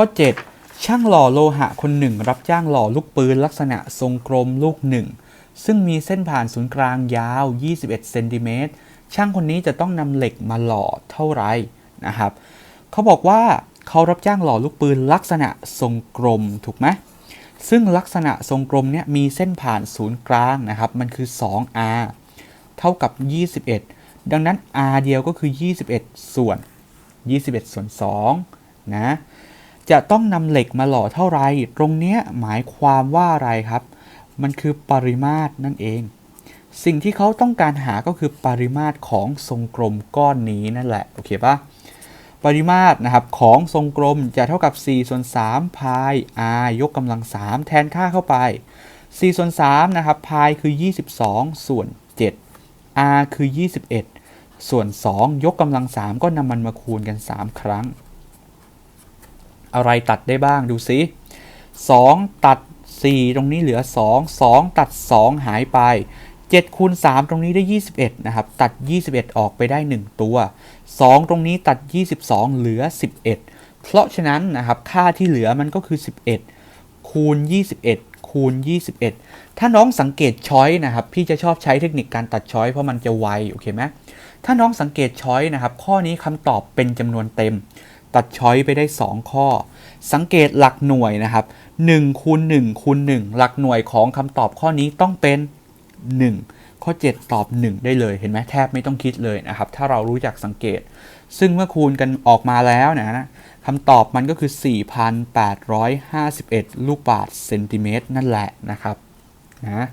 ข้อ 7 ช่างหล่อโลหะคนหนึ่งรับจ้างหล่อลูกปืนลักษณะทรงกลมลูกหนึ่งซึ่งมีเส้นผ่านศูนย์กลางยาว 21 เซนติเมตร ช่างคนนี้จะต้องนำเหล็กมาหล่อเท่าไหรนะครับ เขาบอกว่าเขารับจ้างหล่อลูกปืนลักษณะทรงกลมถูกไหม ซึ่งลักษณะทรงกลมเนี่ยมีเส้นผ่านศูนย์กลางนะครับ มันคือ 2r เท่ากับ 21 ดังนั้น r เดียวก็คือ 21 ส่วน 21 ส่วน2นะ จะต้องนำเหล็กมาหล่อเท่าไร ตรงเนี้ยหมายความว่าอะไรครับ มันคือปริมาตรนั่นเอง สิ่งที่เขาต้องการหาก็คือปริมาตรของทรงกลมก้อนนี้นั่นแหละ โอเคปะปริมาตรนะครับของทรงกลมจะเท่ากับ 4 ส่วน3พาย r ยกกำลัง 3 แทนค่าเข้าไป 4 ส่วน3นะครับพายคือ 22 ส่วน 7 r คือ 21 ส่วน 2 ยกกำลัง 3 ก็นำมันมาคูณกัน 3 ครั้ง อะไรตัดได้บ้างดูซิ2 ตัด 4 ตรงนี้เหลือ 2 2 ตัด 2 หายไป7คูณ3ตรงนี้ได้ 21 นะครับ ตัด 21 ออกไปได้ 1 ตัว 2 ตรงนี้ตัด 22 เหลือ 11 เพราะฉะนั้นนะครับ ค่าที่เหลือมันก็คือ 11 คูณ 21 คูณ 21 ถ้าน้องสังเกตช้อยนะครับ พี่จะชอบใช้เทคนิคการตัดช้อยเพราะมันจะไว โอเคไหมถ้าน้องสังเกตช้อยนะครับ ข้อนี้คำตอบเป็นจำนวนเต็ม ตัดช้อยไปได้ 2 ข้อ สังเกตหลักหน่วยนะครับ1คูณ1คูณ1หลักหน่วยของคำตอบข้อนี้ต้องเป็น 1 ข้อ 7 ตอบ 1 ได้เลยเห็นไหมแทบไม่ต้องคิดเลยนะครับ ถ้าเรารู้จักสังเกต ซึ่งเมื่อคูณกันออกมาแล้วนะคำตอบมันก็คือ 4,851 ลูกบาศก์เซนติเมตรนั่นแหละนะครับนะ